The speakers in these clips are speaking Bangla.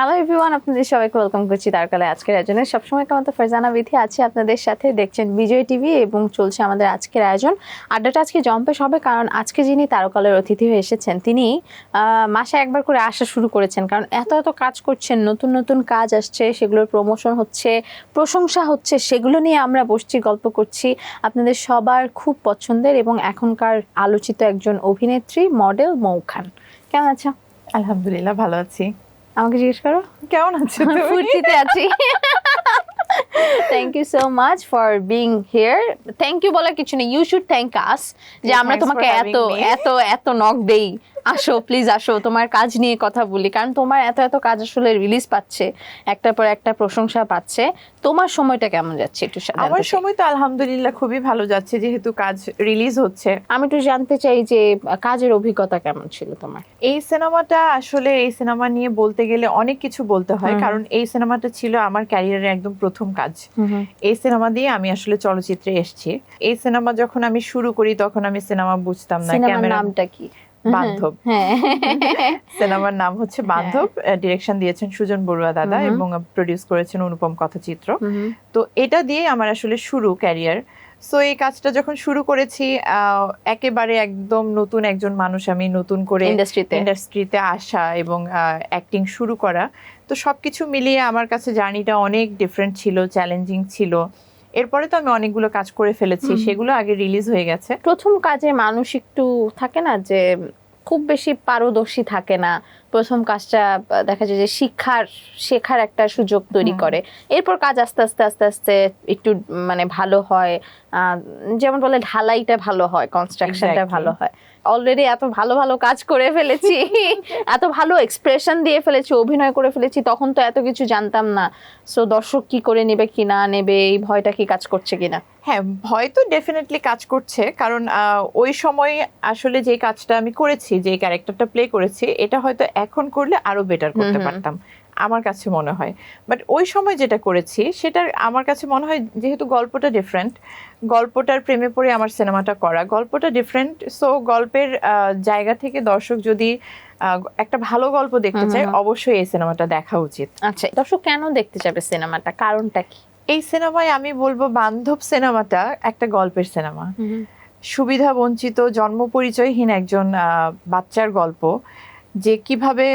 হ্যালো এভরিওয়ান আপনাদের সবাইকে ওয়েলকাম করছি তারকালে আজকের আয়োজনে। সবসময় মতো ফারজানা বিথি আছে আপনাদের সাথে। দেখছেন বিজয় টিভি এবং চলছে আমাদের আজকের আয়োজন। আড্ডাটা আজকে জম্পেশ হবে কারণ আজকে যিনি তারকালের অতিথি হয়ে এসেছেন, তিনি মাসে একবার করে আসা শুরু করেছেন। কারণ এত এত কাজ করছেন, নতুন নতুন কাজ আসছে, সেগুলোর প্রমোশন হচ্ছে, প্রশংসা হচ্ছে, সেগুলো নিয়ে আমরা বসছি, গল্প করছি। আপনাদের সবার খুব পছন্দের এবং এখনকার আলোচিত একজন অভিনেত্রী মডেল মৌ খান কেমন আছো? আলহামদুলিল্লাহ, ভালো আছি। আমাকে জিজ্ঞেস করো। কেমন আছো তুমি? ফুর্তিতে আছি। Thank you so much for being here thank you বলার কিছু নেই। ইউ শুড থ্যাংক আস যে আমরা তোমাকে এত এত এত নক দেই। আসো প্লিজ আসো তোমার কাজ নিয়ে কথা বলি। কারণ তোমার এত এত কাজ আসলে রিলিজ পাচ্ছে একটার পর একটা প্রশংসা পাচ্ছে। তোমার সময়টা কেমন যাচ্ছে একটু আমার সময় তো আলহামদুলিল্লাহ খুবই ভালো যাচ্ছে যেহেতু কাজ রিলিজ হচ্ছে। আমি একটু জানতে চাই যে কাজের অভিজ্ঞতা কেমন ছিল তোমার? এই সিনেমাটা আসলে এই সিনেমা নিয়ে বলতে গেলে অনেক কিছু বলতে হয়। কারণ এই সিনেমাটা ছিল আমার ক্যারিয়ারের একদম প্রথম কাজ। এই সিনেমা দিয়ে আমি আসলে চলচ্চিত্রে এসেছি। এই সিনেমা যখন আমি শুরু করি তখন আমি সিনেমা বুঝতাম না ক্যামেরা নামটা কি? বান্ধব। হ্যাঁ। সিনেমার নাম হচ্ছে বান্ধব। ডিরেকশন দিয়েছেন সুজন বড়ুয়া দাদা। এবং প্রডিউস করেছেন অনুপম কথাচিত্র। তো এটা দিয়ে আমার আসলে শুরু ক্যারিয়ার সো এই কাজটা যখন শুরু করেছি একেবারে একদম নতুন একজন মানুষ আমি নতুন করে ইন্ডাস্ট্রিতে ইন্ডাস্ট্রিতে আসা এবং অ্যাক্টিং শুরু করা। তো সবকিছু মিলিয়ে আমার কাছে জার্নিটা অনেক ডিফারেন্ট ছিল চ্যালেঞ্জিং ছিল। এরপরে তো আমি অনেকগুলো কাজ করে ফেলেছি সেগুলো আগে রিলিজ হয়ে গেছে। প্রথম কাজে মানুষ একটু থাকে না যে খুব বেশি পারদর্শী থাকে না। প্রথম কাজটা দেখা যায় যে শিক্ষার শেখার একটা সুযোগ তৈরি করে। এরপর কাজ আস্তে আস্তে আস্তে আস্তে একটু মানে ভালো হয়। যেমন বলে ঢালাইটা ভালো হয় কনস্ট্রাকশনটা ভালো হয়। অলরেডি এত ভালো ভালো কাজ করে ফেলেছি এত ভালো এক্সপ্রেশন দিয়ে ফেলেছি অভিনয় করে ফেলেছি তখন তো এত কিছু জানতাম না। সো দর্শক কি করে নেবে কি না নেবে এই ভয়টা কি কাজ করছে কিনা? হ্যাঁ ভয় তো ডেফিনেটলি কাজ করছে। কারণ আহ, ওই সময় আসলে যে কাজটা আমি করেছি যে ক্যারেক্টারটা প্লে করেছি এটা হয়তো এখন করলে আরও বেটার করতে। পারতাম আমার কাছে মনে হয়। বাট ওই সময় যেটা করেছি সেটা আমার কাছে মনে হয় যেহেতু গল্পটা ডিফারেন্ট গল্পটার প্রেমে পড়ে আমার সিনেমাটা করা গল্পটা ডিফারেন্ট সো গল্পের জায়গা থেকে দর্শক যদি একটা ভালো গল্প দেখতে চায় অবশ্যই এই সিনেমাটা দেখা উচিত। আচ্ছা দর্শক কেন দেখতে যাবে সিনেমাটা কারণটা কি? এই সিনেমায় আমি বলব বান্ধব সিনেমাটা একটা গল্পের সিনেমা সুবিধা বঞ্চিত জন্ম পরিচয়হীন একজন আহ, বাচ্চার গল্প। যে কীভাবে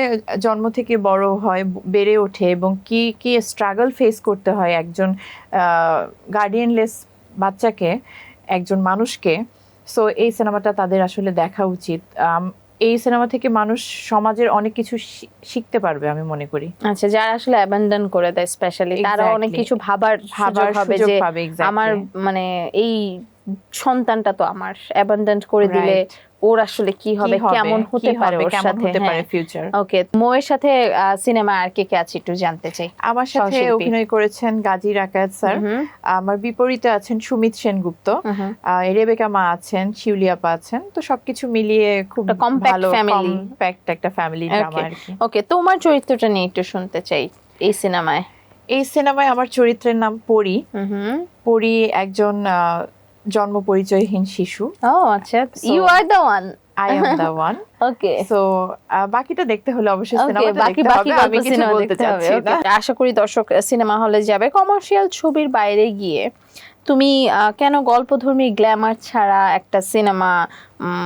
জন্ম থেকে বড় হয় বেড়ে ওঠে এবং কি কি স্ট্রাগল ফেস করতে হয় একজন গার্ডিয়ানলেস বাচ্চাকে একজন মানুষকে। সো এই সিনেমাটা তাদের আসলে দেখা উচিত। এই সিনেমা থেকে মানুষ সমাজের অনেক কিছু শিখতে পারবে আমি মনে করি। আচ্ছা যারা আসলে অ্যাবান্ডন করে দেয় স্পেশালি তারা অনেক কিছু ভাবার ভাবার হবে যে আমার মানে এই সন্তানটা তো আমার। অ্যাবান্ডন করে দিলে. ওর আসলে কি হবে কেমন হতে পারে ওর সাথে? হতে পারে হ্যাঁ। ফিউচার ওকে মোয়ের সাথে সিনেমা আর কে কে আছে একটু জানতে চাই। আমার সাথে অভিনয় করেছেন গাজী রাকায়াত স্যার। আমার বিপরীতে আছেন সুমিত সেনগুপ্ত। রেবেকা মা আছেন শিউলি আপা আছেন তো সবকিছু মিলিয়ে খুব ভালো family. কম্প্যাক্ট একটা ফ্যামিলি ড্রামা. আর কি। ওকে তোমার চরিত্রটা নিয়ে একটু শুনতে চাই এই সিনেমায়। এই সিনেমায় আমার চরিত্রের নাম পরি। পরি একজন জন্ম পরিচয়হীন শিশু। ও আচ্ছা। You are the one I am the one okay so বাকিটা দেখতে হলে অবশ্যই সিনেমাটা বাকি দেখতে বাকি হবে। আমি কিছু বলতে চাচ্ছি না। আশা করি দর্শক সিনেমা হলে যাবে। কমার্শিয়াল ছবির বাইরে গিয়ে তুমি কেন গল্পধর্মী গ্ল্যামার ছাড়া একটা সিনেমা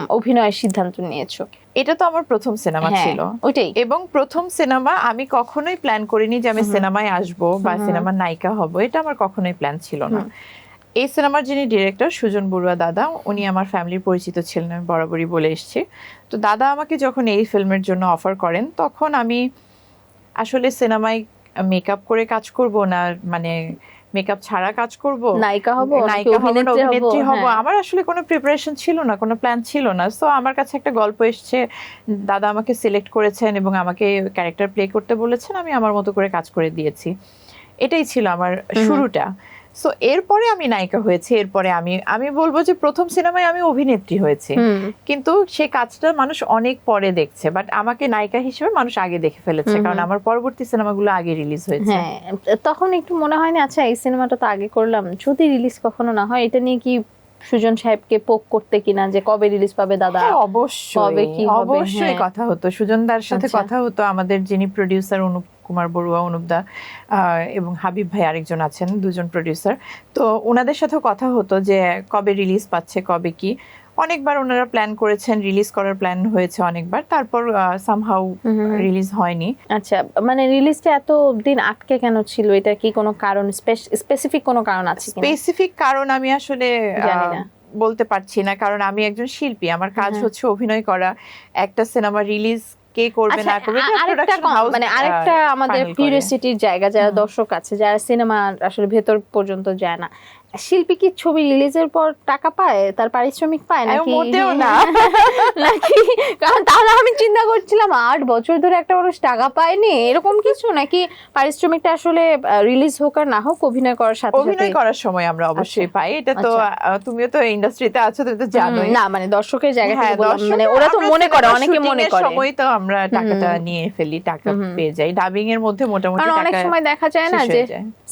অভিনয়ের সিদ্ধান্ত নিয়েছো? এটা তো আমার প্রথম সিনেমা হ্যাঁ, ছিল। ওইটাই। এবং প্রথম সিনেমা আমি কখনোই প্ল্যান করিনি যে আমি সিনেমায় আসব বা। সিনেমার নায়িকা হব। এটা আমার কখনোই প্ল্যান ছিল না। এই সিনেমার যিনি ডিরেক্টর সুজন বড়ুয়া দাদা উনি আমার ফ্যামিলির পরিচিত ছিলেন আমি বরাবরই বলে এসেছি। তো দাদা আমাকে যখন এই ফিল্মের জন্য অফার করেন তখন আমি আসলে সিনেমায় মেকআপ করে কাজ করব না মানে মেকআপ ছাড়া কাজ করব? নায়িকা হব নায়িকা হব অভিনেত্রী হব? হ্যাঁ। আমার আসলে কোনো প্রিপারেশন ছিল না কোনো প্ল্যান ছিল না। সো আমার কাছে একটা গল্প এসছে দাদা আমাকে সিলেক্ট করেছেন এবং আমাকে ক্যারেক্টার প্লে করতে বলেছেন আমি আমার মতো করে কাজ করে দিয়েছি। এটাই ছিল আমার শুরুটা। সো এরপরে আমি নায়িকা হয়েছি এরপরে আমি আমি বলব যে প্রথম সিনেমায় আমি অভিনেত্রী হয়েছি। কিন্তু সেই কাজটা মানুষ অনেক পরে দেখছে বাট আমাকে নায়িকা হিসেবে মানুষ আগে দেখে ফেলেছে কারণ আমার পরবর্তী সিনেমাগুলো আগে রিলিজ হয়েছে। হ্যাঁ তখন একটু মনে হয় না আচ্ছা এই সিনেমাটা তো আগে করলাম যদি রিলিজ কখনো না হয় এটা নিয়ে কি সুজন সাহেবকে পোক করতে কিনা যে কবে রিলিজ পাবে দাদা? হ্যাঁ, অবশ্যই কবে কি অবশ্যই হ্যাঁ। কথা হতো। সুজনদার সাথে আচ্ছা। কথা হতো আমাদের যিনি প্রোডিউসার কুমার বড়ুয়া অনুপদা আহ, এবং হাবিব ভাই আরেকজন আছেন দুজন প্রডিউসার তো ওনাদের সাথেও কথা হতো যে কবে রিলিজ পাচ্ছে কবে কি। অনেকবার ওনারা প্ল্যান করেছেন রিলিজ করার প্ল্যান হয়েছে অনেকবার। তারপর সামহাউ রিলিজ হয়নি। আচ্ছা মানে রিলিজটা এত দিন আটকে কেন ছিল? এটা কি কোনো কারণ স্পেসিফিক কোনো কারণ আছে স্পেসিফিক কারণ আমি আসলে জানি না। বলতে পারছি না। কারণ আমি একজন শিল্পী আমার কাজ। হচ্ছে অভিনয় করা। একটা সিনেমা রিলিজ কে করবে আচ্ছা না করবে আরেকটা মানে আরেকটা আমাদের কিউরিয়াসিটির জায়গা যারা দর্শক আছে যারা সিনেমা আসলে ভেতর পর্যন্ত যায় না শিল্পী কি ছবি রিলিজের পর টাকা পায়? তার পারিশ্রমিক পায় নাকি? মোটেও না। নাকি? কারণ তাহলে আমি চিন্তা করছিলাম আট বছর ধরে একটা মানুষ টাকা পায়নি এরকম কিছু? নাকি পারিশ্রমিকটা আসলে রিলিজ হোক আর না হোক অভিনয় করার সাথে অভিনয় করার সময় আমরা অবশ্যই পাই। এটা তো আচ্ছা। তুমিও তো ইন্ডাস্ট্রিতে আছো তুমি তো জানোই। না মানে দর্শকের জায়গা থেকে হ্যাঁ, মানে ওরা তো মনে করে অনেকে মনে করে। সময় তো আমরা টাকাটা নিয়ে ফেলি টাকা পেয়ে যাই। ডাবিং এর মধ্যে মোটামুটি কারণ অনেক সময় দেখা যায় না যে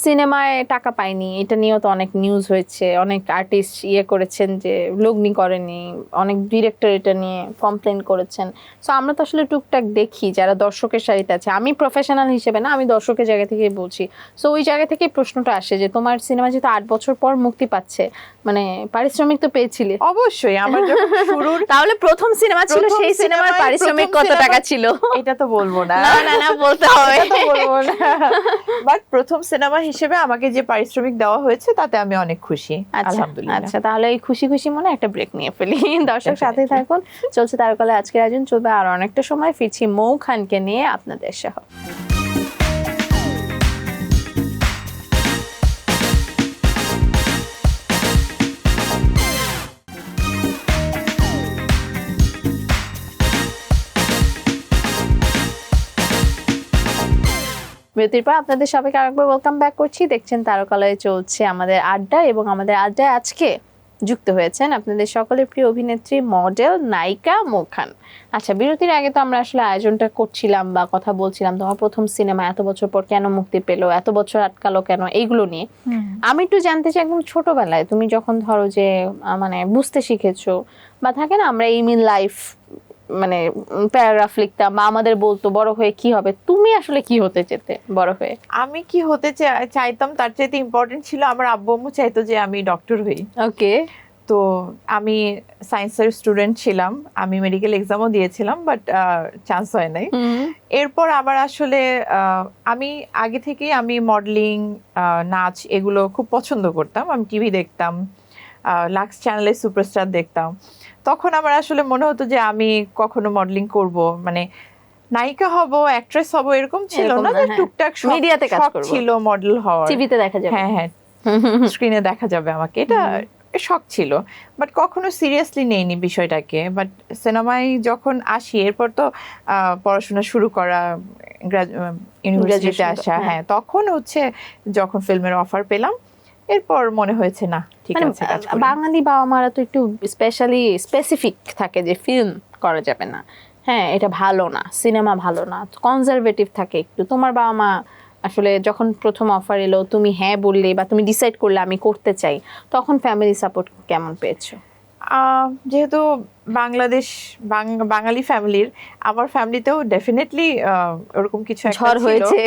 সিনেমায় টাকা পাইনি এটা নিয়েও তো অনেক নিউজ হয়েছে অনেক আর্টিস্ট ইয়ে করেছেন যে লগ্নি করেনি অনেক ডিরেক্টর এটা নিয়ে কমপ্লেন করেছেন। সো আমরা তো আসলে টুকটাক দেখি যারা দর্শকের সারিতে আছে। আমি প্রফেশনাল হিসেবে না আমি দর্শকের জায়গা থেকে বলছি। সো ওই জায়গা থেকে প্রশ্নটা আসে যে তোমার সিনেমা যেহেতু আট বছর পর মুক্তি পাচ্ছে মানে পারিশ্রমিক তো পেয়েছিলে। অবশ্যই আমার যখন শুরুর তাহলে প্রথম সিনেমা ছিল সেই সিনেমার পারিশ্রমিক কত টাকা ছিল? এটা তো বলব না। না না না বলতে হবে। বলব না। বাট প্রথম সিনেমা হিসেবে আমাকে যে পারিশ্রমিক দেওয়া হয়েছে তাতে আমি অনেক খুশি আচ্ছা আলহামদুলিল্লাহ। আচ্ছা তাহলে এই খুশি খুশি মনে একটা ব্রেক নিয়ে ফেলি। দর্শক সাথে থাকুন। চলছে তারকালে আজকের আয়োজন চলবে আর অনেকটা সময়। ফিরছি মৌ খানকে নিয়ে আপনাদের সহ। বিরতির পর আপনাদের সবাইকে আরেকবার ওয়েলকাম ব্যাক করছি। দেখছেন তারকালয়ে চলছে আমাদের আড্ডা এবং আমাদের আড্ডায় আজকে যুক্ত হয়েছেন আপনাদের সকলের প্রিয় অভিনেত্রী মডেল নায়িকা মোখান আচ্ছা বিরতির আগে তো আমরা আসলে আয়োজনটা করছিলাম বা কথা বলছিলাম তোমার প্রথম সিনেমা এত বছর পর কেন মুক্তি পেল এত বছর আটকালো কেন এইগুলো নিয়ে। আমি একটু জানতে চাই একদম ছোটবেলায় তুমি যখন ধরো যে মানে বুঝতে শিখেছো বা থাকে না আমরা এইম ইন লাইফ মানে প্যারাগ্রাফ লিখতাম বা আমাদের বলতো বড় হয়ে কি হবে? তুমি আসলে কি হতে চেতে বড় হয়ে? আমি কি হতে চাইতাম? তার চাইতে ইম্পর্টেন্ট ছিল আমার আব্বু আম্মু চাইতো যে আমি ডক্টর হই। ওকে তো আমি সায়েন্সের স্টুডেন্ট ছিলাম। আমি মেডিকেল এক্সামও দিয়েছিলাম বাট চান্স হয় নাই। এরপর আবার আসলে আমি আগে থেকেই আমি মডেলিং নাচ এগুলো খুব পছন্দ করতাম। আমি টিভি দেখতাম। লাক্স চ্যানেলে সুপারস্টার দেখতাম। তখন আমার আসলে মনে হতো যে আমি কখনো মডেলিং করব। মানে নায়িকা হব অ্যাক্ট্রেস হব এরকম ছিল না হ্যাঁ। টুকটাক মিডিয়াতে কাজ করব। ছিল মডেল হওয়ার। টিভিতে দেখা যাবে। হ্যাঁ হ্যাঁ। স্ক্রিনে দেখা যাবে আমাকে। এটা শখ ছিল। বাট কখনো সিরিয়াসলি নেইনি বিষয়টাকে। বাট সিনেমায় যখন আসি এরপর তো আহ, পড়াশোনা শুরু করা ইউনিভার্সিটিতে আসা হ্যাঁ। হ্যাঁ তখন হচ্ছে যখন ফিল্মের অফার পেলাম এরপর মনে হয়েছে না ঠিক মানে আছে। বাঙালি বাবা মারা তো একটু স্পেশালি স্পেসিফিক থাকে যে ফিল্ম করা যাবে না। হ্যাঁ এটা ভালো না সিনেমা ভালো না কনজারভেটিভ থাকে একটু। তোমার বাবা মা আসলে যখন প্রথম অফার এলো তুমি হ্যাঁ বললে বা তুমি ডিসাইড করলে আমি করতে চাই তখন ফ্যামিলি সাপোর্ট কেমন পেয়েছ? যেহেতু বাংলাদেশ বাঙালি ফ্যামিলির আমার ফ্যামিলিতেও ডেফিনেটলি ওরকম কিছু ঝড় হয়েছে।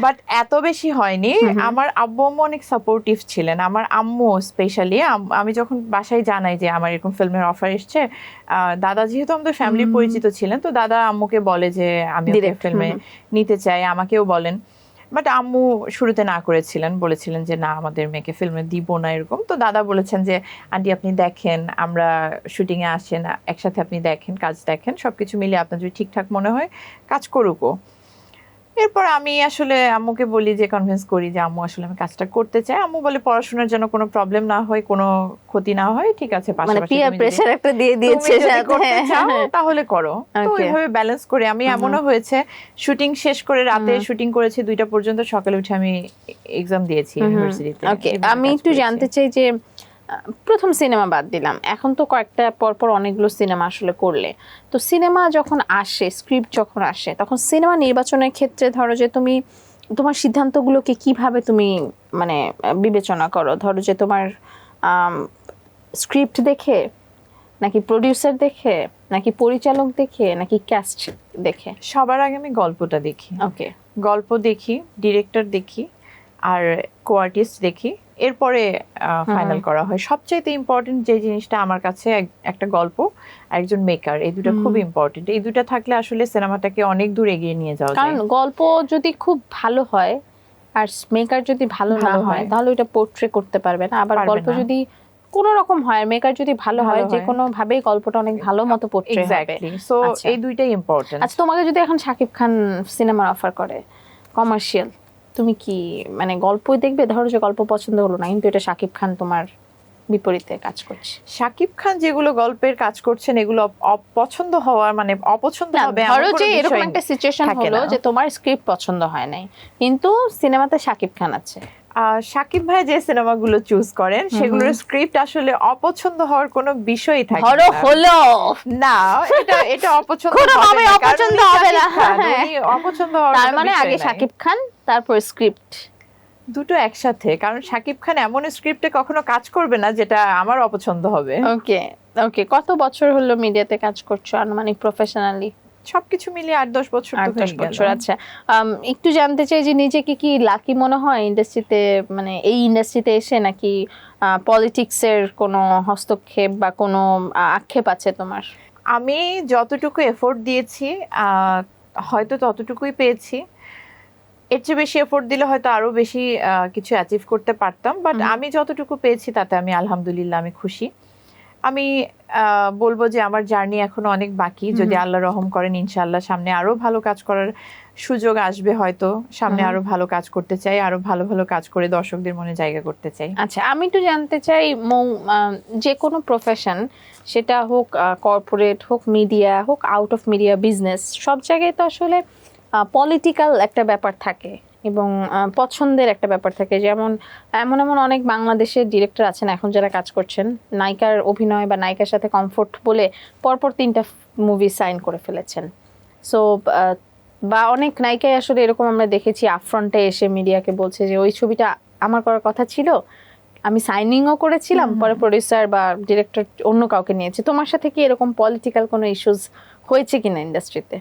বাট এত বেশি হয়নি। আমার আব্বু আম্মু অনেক সাপোর্টিভ ছিলেন। আমার আম্মু স্পেশালি আমি যখন বাসায় জানাই যে আমার এরকম ফিল্মের অফার এসছে আহ, দাদা যেহেতু আমাদের ফ্যামিলি পরিচিত ছিলেন তো দাদা আম্মুকে বলে যে আমি ফিল্মে নিতে চাই। আমাকেও বলেন। বাট আম্মু শুরুতে না করেছিলেন, বলেছিলেন যে, না, আমাদের মেয়েকে ফিল্মে দিব না, এরকম। তো দাদা বলেছেন যে, আন্টি, আপনি দেখেন, আমরা শুটিংয়ে আসেন, একসাথে আপনি দেখেন, কাজ দেখেন সব কিছু মিলিয়ে আপনার যদি ঠিকঠাক মনে হয়, কাজ করুকও এরপর আমি আসলে আম্মুকে বলি যে কনভিন্স করি যে আম্মু আসলে আমি কাজটা করতে চাই। আম্মু বলে পড়াশোনার জন্য কোনো প্রবলেম না হয় কোনো ক্ষতি না হয় ঠিক আছে মানে পাশাপাশি পিয়ার প্রেসার একটা দিয়ে দিয়েছে চাও হ্যাঁ। তাহলে করো। তো. ওইভাবে ব্যালেন্স করে আমি এমনও হয়েছে শুটিং শেষ করে রাতে শুটিং করেছি দুইটা পর্যন্ত সকালে উঠে আমি এক্সাম দিয়েছি ইউনিভার্সিটিতে ওকে আমি একটু জানতে চাই যে প্রথম সিনেমা বাদ দিলাম। এখন তো কয়েকটা পরপর অনেকগুলো সিনেমা আসলে করলে। তো সিনেমা যখন আসে স্ক্রিপ্ট যখন আসে তখন সিনেমা নির্বাচনের ক্ষেত্রে ধরো যে তুমি তোমার সিদ্ধান্তগুলোকে কীভাবে তুমি মানে বিবেচনা করো? ধরো যে তোমার স্ক্রিপ্ট দেখে নাকি প্রডিউসার দেখে নাকি পরিচালক দেখে নাকি ক্যাস্ট দেখে? সবার আগে আমি গল্পটা দেখি। ওকে গল্প দেখি ডিরেক্টর দেখি আর কোয়ার্টিস্ট দেখি। এরপরে ফাইনাল করা হয়। সবচাইতে ইম্পর্টেন্ট যে জিনিসটা আমার কাছে একটা গল্প একজন মেকার এই দুটো খুব ইম্পর্টেন্ট এই দুটো থাকলে আসলে সিনেমাটাকে অনেক দূর এগিয়ে নিয়ে যাওয়া কারণ গল্প যদি খুব ভালো হয় আর মেকার যদি ভালো না হয়। তাহলে ওইটা পোর্ট্রে করতে পারবে না। আবার গল্প যদি কোনো রকম হয় মেকার যদি ভালো হয় যে কোনো ভাবেই গল্পটা অনেক ভালো মতো পোর্ট্রে হবে। এক্স্যাক্টলি সো আচ্ছা। এই দুইটাই ইম্পর্টেন্ট আচ্ছা তোমাকে যদি এখন শাকিব খান সিনেমার অফার করে কমার্শিয়াল তুমি কি মানে গল্পই দেখবে? ধরো যে গল্প পছন্দ হলো না কিন্তু এটা শাকিব খান তোমার বিপরীতে কাজ করছে। শাকিব খান যেগুলো গল্পের কাজ করছেন এগুলো অপছন্দ হওয়ার মানে অপছন্দ হবে ধরো যে এরকম একটা সিচুয়েশন হলো যে তোমার স্ক্রিপ্ট পছন্দ হয় নাই কিন্তু সিনেমাতে শাকিব খান আছে। শাকিব ভাই যে সিনেমাগুলো চুজ করেন সেগুলোর স্ক্রিপ্ট আসলে অপছন্দ হওয়ার কোনো বিষয়ই থাকে না। হলো। না এটা এটা অপছন্দ হবে অপছন্দ হবে না। হ্যাঁ। অপছন্দ হওয়ার তার মানে আগে খান তারপর স্ক্রিপ্ট দুটো একসাথে কারণ শাকিব খান এমন স্ক্রিপ্টে কখনো কাজ করবে না যেটা আমার অপছন্দ হবে। ওকে ওকে কত বছর হলো মিডিয়াতে কাজ করছ আনুমানিক প্রফেশনালি সবকিছু মিলিয়ে আট দশ বছর আট দশ বছর আচ্ছা। একটু জানতে চাই যে নিজেকে কি লাকি মনে হয় ইন্ডাস্ট্রিতে মানে এই ইন্ডাস্ট্রিতে এসে নাকি পলিটিক্সের কোনো হস্তক্ষেপ বা কোনো আক্ষেপ আছে তোমার? আমি যতটুকু এফোর্ট দিয়েছি আহ, হয়তো ততটুকুই পেয়েছি। এর চেয়ে বেশি এফোর্ট দিলে হয়তো আরও বেশি কিছু অ্যাচিভ করতে পারতাম। বাট আমি যতটুকু পেয়েছি তাতে আমি আলহামদুলিল্লাহ আমি খুশি। আমি বলব যে আমার জার্নি এখনও অনেক বাকি যদি। আল্লাহ রহম করেন ইনশাল্লাহ সামনে আরও ভালো কাজ করার সুযোগ আসবে হয়তো সামনে। আরও ভালো কাজ করতে চাই আরও ভালো ভালো কাজ করে দর্শকদের মনে জায়গা করতে চাই আচ্ছা আমি একটু জানতে চাই মৌ যে কোনো প্রফেশন সেটা হোক কর্পোরেট হোক মিডিয়া হোক আউট অফ মিডিয়া বিজনেস সব জায়গায় তো আসলে পলিটিক্যাল একটা ব্যাপার থাকে এবং পছন্দের একটা ব্যাপার থাকে। যেমন এমন এমন অনেক বাংলাদেশের ডিরেক্টর আছেন এখন যারা কাজ করছেন। নায়িকার অভিনয় বা নায়িকার সাথে কমফোর্ট বলে পরপর তিনটা মুভি সাইন করে ফেলেছেন। সো বা অনেক নায়িকাই আসলে এরকম আমরা দেখেছি আপফ্রন্টে এসে মিডিয়াকে বলছে যে ওই ছবিটা আমার করার কথা ছিল আমি সাইনিংও করেছিলাম। পরে প্রডিউসার বা ডিরেক্টর অন্য কাউকে নিয়েছে। তোমার সাথে কি এরকম পলিটিক্যাল কোনো ইস্যুস হয়েছে কিনা ইন্ডাস্ট্রিতে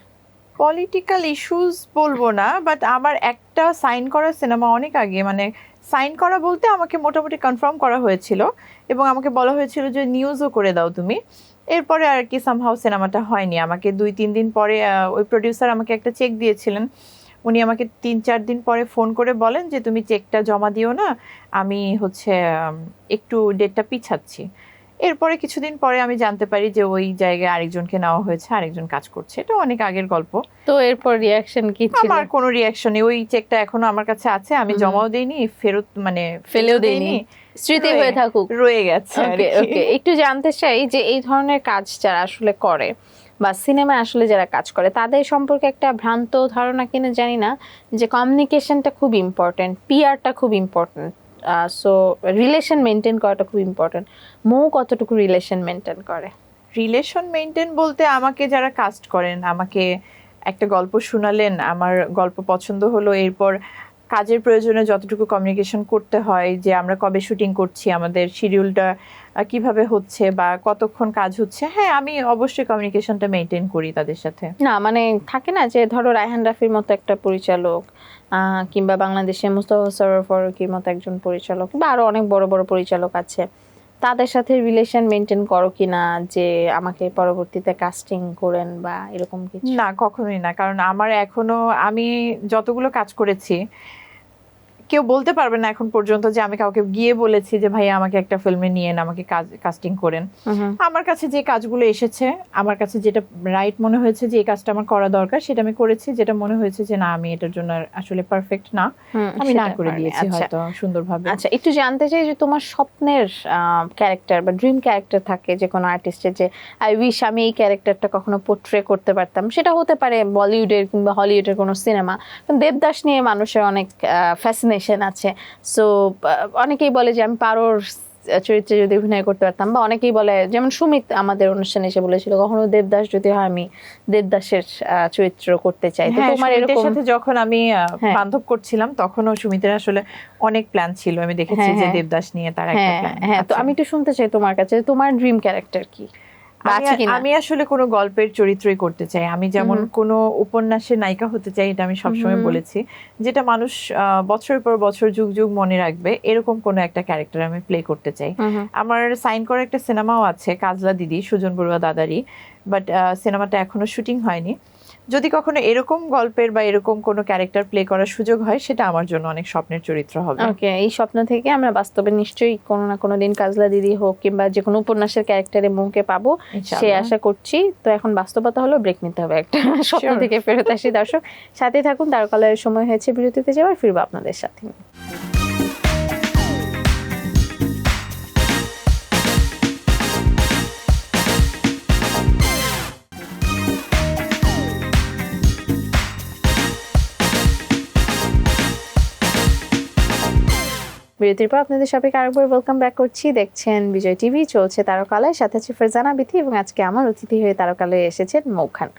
পলিটিক্যাল ইস্যুস বলব না বাট আমার একটা সাইন করা সিনেমা অনেক আগে মানে সাইন করা বলতে আমাকে মোটামুটি কনফার্ম করা হয়েছিল এবং আমাকে বলা হয়েছিল যে নিউজও করে দাও তুমি। এরপরে আর কি সামহাও সিনেমাটা হয়নি। আমাকে দুই, তিন দিন পরে ওই প্রডিউসার আমাকে একটা চেক দিয়েছিলেন। উনি আমাকে তিন, চার দিন পরে ফোন করে বলেন যে, তুমি চেকটা জমা দিও না, আমি হচ্ছে একটু ডেটটা পিছাচ্ছি। এরপরে কিছুদিন পরে আমি জানতে পারি যে ওই জায়গায় আরেকজনকে নেওয়া হয়েছে আরেকজন কাজ করছে। এটা অনেক আগের গল্প। তো এরপর রিয়াকশন কি ছিল? আমার কোনো রিয়াকশন নেই। ওই চেকটা এখনও আমার কাছে আছে আমি জমাও দেইনি ফেরত মানে ফেলেও দেইনি। স্মৃতি হয়ে থাকুক। রয়ে গেছে ওকে ওকে। একটু জানতে চাই যে এই ধরনের কাজ যারা আসলে করে বা সিনেমা আসলে যারা কাজ করে তাদের সম্পর্কে একটা ভ্রান্ত ধারণা কিনা জানি না যে কমিউনিকেশনটা খুব ইম্পর্টেন্ট পিআরটা খুব ইম্পর্টেন্ট সো রিলেশন মেনটেন করাটা খুব ইম্পর্টেন্ট মৌ কতটুকু রিলেশন মেনটেন করে? রিলেশন মেনটেন বলতে আমাকে যারা কাস্ট করেন, আমাকে একটা গল্প শোনালেন, আমার গল্প পছন্দ হলো, এরপর কাজের প্রয়োজনে যতটুকু কমিউনিকেশন করতে হয়, যে আমরা কবে শুটিং করছি, আমাদের শিডিউলটা কীভাবে হচ্ছে বা কতক্ষণ কাজ হচ্ছে হ্যাঁ আমি অবশ্যই কমিউনিকেশনটা মেনটেন করি তাদের সাথে। না মানে থাকে না যে, ধরো রায়হান রাফির মতো একটা পরিচালক কিংবা বাংলাদেশে মুস্তফা সরফরকির ফারুকির মতো একজন পরিচালক, বা আরও অনেক বড় বড় পরিচালক আছে। তাদের সাথে রিলেশন মেনটেন করো কিনা, যে আমাকে পরবর্তীতে কাস্টিং করেন বা এরকম কিছু? না, কখনোই না। কারণ আমার এখনও, আমি যতগুলো কাজ করেছি কেউ বলতে পারবে না এখন পর্যন্ত যে আমি কাউকে গিয়ে বলেছি যে ভাই আমাকে একটা ফিল্মে নিয়েন আমাকে কাজ কাস্টিং করেন। আমার কাছে যে কাজগুলো এসেছে আমার কাছে যেটা রাইট মনে হয়েছে যে এই কাজটা আমার করা দরকার সেটা আমি করেছি। যেটা মনে হয়েছে যে না আমি এটার জন্য আসলে পারফেক্ট না। আমি না করে দিয়েছি আচ্ছা। হয়তো সুন্দরভাবে। আচ্ছা একটু জানতে চাই যে তোমার স্বপ্নের ক্যারেক্টার বা ড্রিম ক্যারেক্টার থাকে যে কোনো আর্টিস্টের যে আই উইশ আমি এই ক্যারেক্টারটা কখনো পোট্রে করতে পারতাম। সেটা হতে পারে বলিউডের কিংবা হলিউডের কোনো সিনেমা দেবদাস নিয়ে মানুষের অনেক ফ্যাসিনেশন আছে। সো অনেকেই বলে যে আমি পারোর চরিত্রে যদি অভিনয় করতে পারতাম বা অনেকেই বলে যেমন সুমিত আমাদের অনুষ্ঠানে এসে বলেছিল কখনো দেবদাস যদি হয় আমি দেবদাসের চরিত্র করতে চাই। তো হ্যাঁ তোমার এরকম সাথে যখন আমি হ্যাঁ। বান্ধব করছিলাম তখনও সুমিতের আসলে অনেক প্ল্যান ছিল। আমি দেখেছি হ্যাঁ, যে। দেবদাস নিয়ে তার একটা হ্যাঁ প্ল্যান হ্যাঁ তো আমি একটু শুনতে চাই তোমার কাছে তোমার ড্রিম ক্যারেক্টার কি? আমি- আসলে কোনো গল্পের চরিত্রই করতে চাই। আমি যেমন। কোনো উপন্যাসের নায়িকা হতে চাই এটা আমি সবসময় বলেছি। যেটা মানুষ বছরের পর বছর যুগ যুগ মনে রাখবে এরকম কোনো একটা ক্যারেক্টার আমি প্লে করতে চাই। আমার সাইন করা একটা সিনেমাও আছে কাজলা দিদি সুজন বড়ুয়া দাদারি বাট সিনেমাটা এখনও শুটিং হয়নি। যদি কখনো এরকম গল্পের বা এরকম কোনো ক্যারেক্টার প্লে করার সুযোগ হয় সেটা আমার জন্য অনেক স্বপ্নের চরিত্র হবে। ওকে এই স্বপ্ন থেকে আমরা বাস্তবে নিশ্চয়ই কোনো না কোনো দিন কাজলা দিদি হোক কিংবা যে কোনো উপন্যাসের ক্যারেক্টারে মুখে পাবো সে আশা করছি। তো এখন বাস্তবতা হলো ব্রেক নিতে হবে একটা স্বপ্ন থেকে ফেরত আসি দর্শক। সাথে থাকুন তার কলার সময় হয়েছে বিরতিতে যাওয়ার ফিরবো আপনাদের সাথে। বিরতির পর আপনাদের সবাইকে আরেকবার ওয়েলকাম ব্যাক করছি। দেখছেন বিজয় টিভি চলছে তারকালয় সাথে আছে ফারজানা বিথি এবং আজকে আমার অতিথি হয়ে তারকালয়ে এসেছেন মৌখান।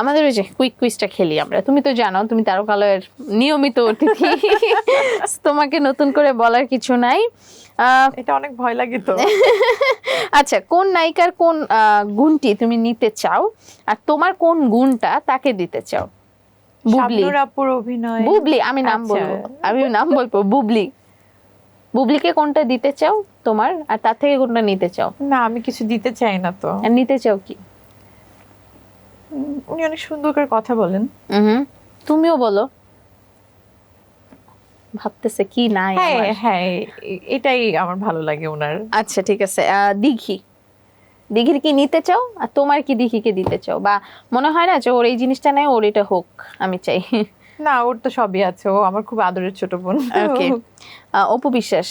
আমাদের ওই যে কুইক কুইজটা খেলি আমরা। তুমি তো জানো তুমি তারকালয়ের নিয়মিত অতিথি। তোমাকে নতুন করে বলার কিছু নাই। এটা অনেক ভয় লাগে তো। আচ্ছা কোন নায়িকার কোন গুণটি তুমি নিতে চাও? আর তোমার কোন গুণটা তাকে দিতে চাও? বুবলি। আপুর অভিনয়। বুবলি আমি নাম আচ্ছা। বলব। আমি নাম বলব বুবলি। বুবলিকে কোনটা দিতে চাও তোমার? আর তার থেকে কোনটা নিতে চাও? না আমি কিছু দিতে চাই না তো। আর নিতে চাও কি? উনি অনেক সুন্দর করে কথা বলেন। হুম তুমিও বলো। ভাবতেছে কি নাই হ্যাঁ হ্যাঁ এটাই আমার ভালো লাগে ওনার আচ্ছা ঠিক আছে। দিঘি। দিঘির কি নিতে চাও? আর তোমার কি দিঘিকে দিতে চাও? বা মনে হয় না যে ওর এই জিনিসটা নেই ওর এটা হোক আমি চাই। না ওর তো সবই আছে। ও আমার খুব আদরের ছোট বোন। ওকে অপু বিশ্বাস?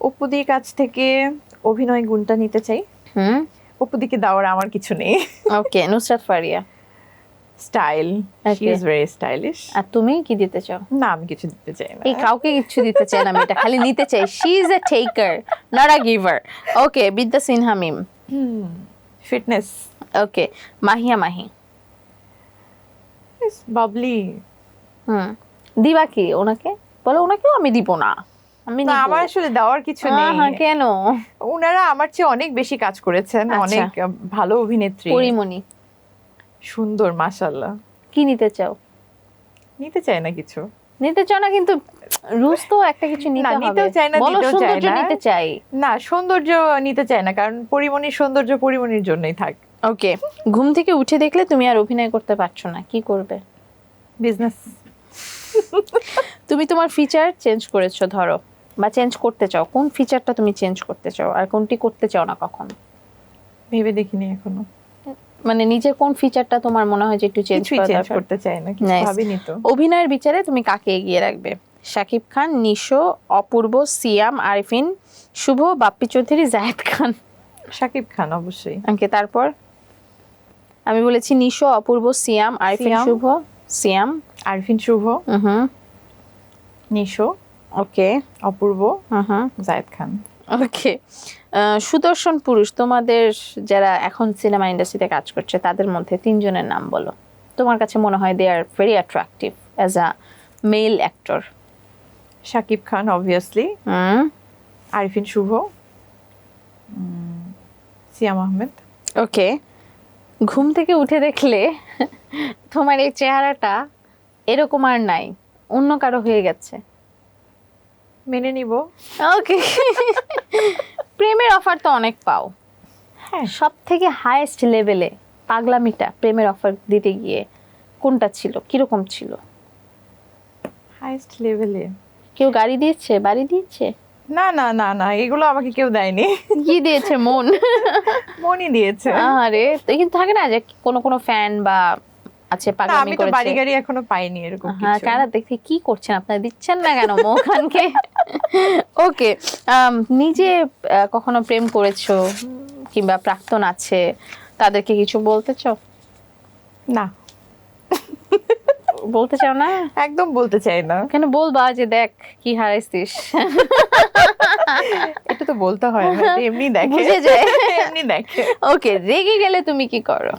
অপুদির কাছ থেকে অভিনয় গুণটা নিতে চাই। হুম। অপুদিকে দেওয়ার আমার কিছু নেই। Okay Nusrat Faria? Style she is very stylish আর তুমি কি দিতে চাও? না আমি কিছু দিতে চাই না। এই কাউকে কিছু দিতে চাই না আমি এটা খালি নিতে চাই। She is a taker not a giver okay Bidya Sinha Mim fitness okay Mahiya Mahi. Bubly হুম। দিবা কি ওনাকে? বলো ওনাকেও আমি দিব না। আমি না আমার আসলে দেওয়ার কিছু আহা, নেই। কেন? ওনারা আমার চেয়ে অনেক বেশি কাজ করেছেন আচ্ছা। অনেক ভালো অভিনেত্রী। পরিমণি। সুন্দর মাশাল্লাহ কি নিতে চাও? নিতে চাই না কিছু। নিতে চাও না কিন্তু রুজ তো একটা কিছু নিতে না, হবে। নিতেও চাই না, দিতেও চাই সৌন্দর্য না। নিতে চাই। না সৌন্দর্য নিতে চাই না কারণ পরিমণির সৌন্দর্য পরিমণির জন্যই থাক। ওকে ঘুম থেকে উঠে দেখলে তুমি আর অভিনয় করতে পারছ না। কি করবে? বিজনেস তুমি তোমার ফিচার চেঞ্জ করেছ ধরো বা চেঞ্জ করতে চাও। কোন ফিচারটা তুমি চেঞ্জ করতে চাও? আর কোনটি করতে চাও না কখন? ভেবে দেখিনি এখনও। মানে নিজের কোন ফিচারটা তোমার মনে হয় যে একটু চেঞ্জ করতে চাই না ভাবিনি তো। অভিনয়ের বিচারে তুমি কাকে এগিয়ে রাখবে? শাকিব খান নিশো অপূর্ব সিয়াম আরিফিন শুভ বাপ্পি চৌধুরী জাহেদ খান। শাকিব খান অবশ্যই। ওকে তারপর? আমি বলেছি নিশো অপূর্ব সিয়াম আরিফিন সিয়াম। শুভ সিয়াম। আরফিন শুভ। হুম নিশো। ওকে। অপূর্ব। হুম জায়েদ খান। ওকে। সুদর্শন পুরুষ তোমাদের যারা এখন সিনেমা ইন্ডাস্ট্রিতে কাজ করছে তাদের মধ্যে তিনজনের নাম বলো। তোমার কাছে মনে হয় they are very attractive as a male actor Shakib Khan obviously hmm Arifin Shuvo. Um, Siam Ahmed. Okay. ঘুম থেকে উঠে দেখলে তোমার এই চেহারাটা এরকম আর নাই অন্য কারও হয়ে গেছে। মেনে নিব। ওকে প্রেমের অফার তো অনেক পাও। হ্যাঁ। সব থেকে হায়েস্ট লেভেলে পাগলামিটা প্রেমের অফার দিতে গিয়ে কোনটা ছিল? কীরকম ছিল? হায়েস্ট লেভেলে কেউ গাড়ি দিয়েছে? বাড়ি দিয়েছে? না না না না এগুলো আমাকে কেউ দেয়নি। কি দিয়েছে মন? মনই দিয়েছে। আরে তো কিন্তু থাকে না যে কোনো কোনো ফ্যান বা আছে পাগলামি আমি তো বাড়ি করেছে। গাড়ি এখনও পাইনি এরকম হ্যাঁ কারা দেখতে কি করছেন? আপনারা দিচ্ছেন না কেন মৌখানকে ওকে নিজে কখনো প্রেম করেছ? কিংবা প্রাক্তন আছে? তাদেরকে কিছু বলতে চাও? না। বলতে চাও না? একদম বলতে চাই না। কেন বলবা যে দেখ কি হারাইছিস? এটা তো বলতে হয় না এমনি দেখে। বুঝে যায়। এমনি দেখে। ওকে রেগে গেলে তুমি কি করো?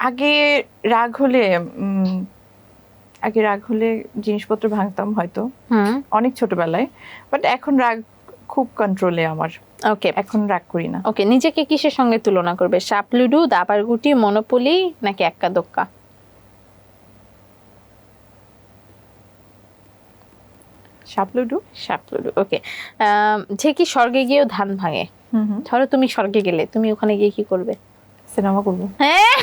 আগে রাগ হলে আগে রাগ হলে জিনিসপত্র ভাঙতাম হয়তো হুম। অনেক ছোটবেলায় বাট এখন রাগ খুব কন্ট্রোলে আমার। ওকে। এখন রাগ করি না। ওকে নিজেকে কিসের সঙ্গে তুলনা করবে? সাপ লুডু দাবার গুটি মনোপলি নাকি এক্কা দোক্কা সাপলুডু সাপ লুডু ওকে যে কি স্বর্গে গিয়েও ধান ভাঙে? ধরো তুমি স্বর্গে গেলে তুমি ওখানে গিয়ে কি করবে? সিনেমা করব। হ্যাঁ।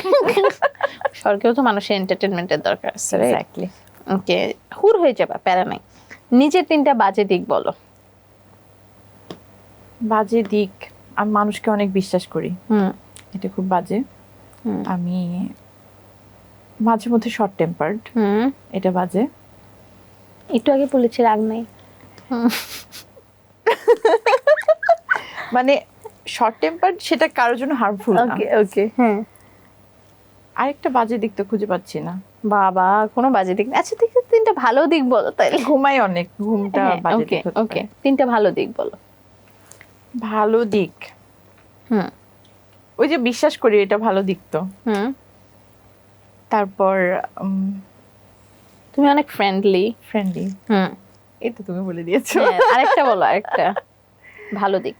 স্বর্গেও তো মানুষের এন্টারটেনমেন্টের দরকার আছে এক্স্যাক্টলি ওকে হুর হয়ে যাবা প্যারা নাই। নিজের তিনটা বাজে দিক বলো। বাজে দিক আমি মানুষকে অনেক বিশ্বাস করি। হুম। এটা খুব বাজে। আমি মাঝে মধ্যে শর্ট টেম্পার্ড হুম। এটা বাজে। একটু আগে বলেছি রাগ নাই। মানে শর্ট টেম্পার্ড সেটা কারোর জন্য হার্মফুল না। ওকে ওকে হ্যাঁ আরেকটা বাজে দিক তো খুঁজে পাচ্ছি না। বাবা কোনো বাজে দিক আচ্ছা ঠিক আছে তিনটা ভালো দিক বলো তাইলে। ঘুমাই অনেক ঘুমটা বাজে ওকে দিক ওকে তিনটা ভালো দিক বলো। ভালো দিক? হুম। ওই যে বিশ্বাস করি এটা ভালো দিক তো। হুম। তারপর তুমি অনেক ফ্রেন্ডলি ফ্রেন্ডলি হুম। এই তো তুমি বলে দিয়েছ। হ্যাঁ, আরেকটা বলো আরেকটা। ভালো দিক।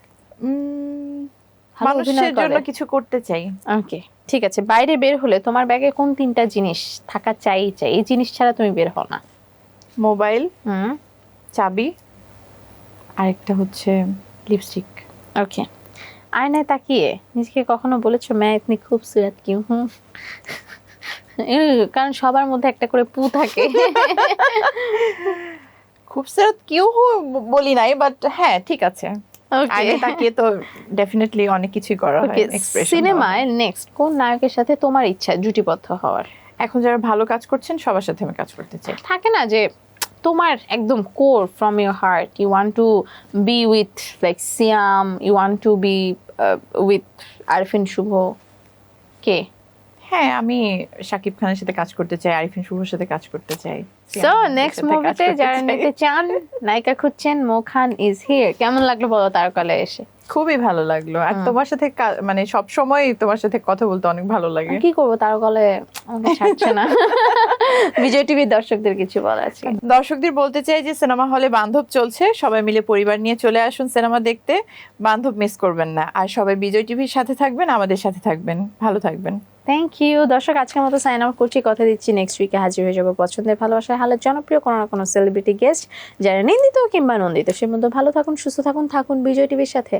মানুষের জন্য কিছু করতে চাই। ওকে ঠিক আছে। বাইরে বের হলে তোমার ব্যাগে কোন তিনটা জিনিস থাকা চাই চাই? এই জিনিস ছাড়া তুমি বের হও না। মোবাইল হুম। চাবি আরেকটা হচ্ছে লিপস্টিক ওকে। আয়নায় তাকিয়ে নিজেকে কখনো বলেছ ম্যা ইতনি খুবসুরত কিউ হুম? কারণ সবার মধ্যে একটা করে পু থাকে। খুবসুরত কিউ বলি নাই বাট হ্যাঁ ঠিক আছে। ওকে তাকিয়ে তো ডেফিনেটলি অনেক কিছুই করা হয় সিনেমায় নেক্সট কোন নায়কের সাথে তোমার ইচ্ছা জুটিবদ্ধ হওয়ার? এখন যারা ভালো কাজ করছেন সবার সাথে আমি কাজ করতে চাই। থাকে না যে তোমার একদম core from your heart you want to be with like Siam you want to be with Arifin Shuvo কে? হ্যাঁ আমি শাকিব খানের সাথে কাজ করতে চাই আরিফিন শুভর সাথে কাজ করতে চাই। সো নেক্সট মুভিতে যারা নিতে চান নায়িকা খুঁজছেন মোখান ইজ হিয়ার কেমন লাগল বলো তার কলে এসে? খুবই ভালো লাগল। আর তোমার সাথে মানে সব সময় তোমার সাথে কথা বলতে অনেক ভালো লাগে। কি করব তার কলে আমাকে ছাড়ছে না। বিজয় টিভির দর্শকদের কিছু বলা আছে। দর্শকদের বলতে চাই যে সিনেমা হলে বান্ধব চলছে। সবাই মিলে পরিবার নিয়ে চলে আসুন সিনেমা দেখতে। বান্ধব মিস করবেন না। আর সবাই বিজয় টিভির সাথে থাকবেন আমাদের সাথে থাকবেন। ভালো থাকবেন। থ্যাংক ইউ দর্শক, আজকের মতো সাইন আউট করছি। কথা দিচ্ছি নেক্সট উইকে হাজির হয়ে যাব পছন্দের ভালোবাসায় হালের জনপ্রিয় কোনো না কোনো সেলিব্রিটি গেস্ট যারা নিন্দিত কিংবা নন্দিত, সে মধ্যে ভালো থাকুন, সুস্থ থাকুন থাকুন বিজয় টিভির সাথে।